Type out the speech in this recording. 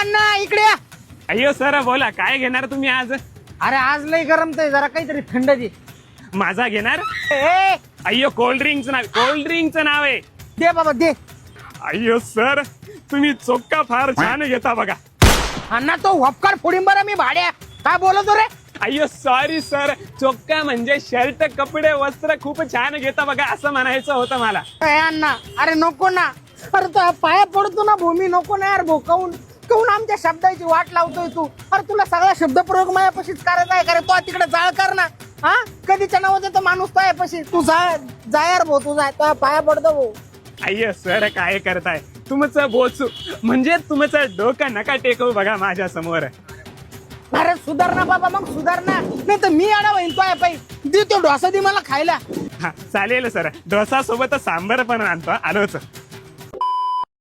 अण्णा इकडे या. अय्यो सर बोला काय घेणार तुम्ही आज? अरे आज लय गरमतय जरा काहीतरी थंड दे. माझा घेणार? ए अय्यो कोल्ड ड्रिंकचं नाव कोल्ड ड्रिंकचं नाव आहे. दे बाबा दे. अय्यो सर तुम्ही चोक्का फार छान घेता बघा. अण्णा तो वपकार फोडीन बरं मी भाड्या. काय बोलतो रे? अय्यो सॉरी सर चोक्का म्हणजे शर्ट कपडे वस्त्र खूप छान घेता बघा असं म्हणायचं होतं मला. ए अण्णा अरे नको ना. अरे तो पाया पडतो ना भूमी नको ना यार भो काऊन आमच्या शब्दाची वाट लावतोय तू. अरे तुला सगळा शब्दप्रयोग मायापाशीच करायचा आहे का रे? तो तिकडे जाळ कर ना. हा? कधीच्या नावात तो माणूस पायापाशी. तू जा जा यार भो तू जा तो पाया पडतो भाऊ अय्यो सर काय करताय? तुमचं बोचू म्हणजे तुमचं डोकं नका टेकवू बघा माझ्यासमोर. अरे सुधार ना बाबा मग सुधार ना. नाही तर मी आडा होईल पाय पायी दे तो डोसा दे मला खायला. हा चालेल सर. डोसा सोबत सांबर पण आणतो आलोच.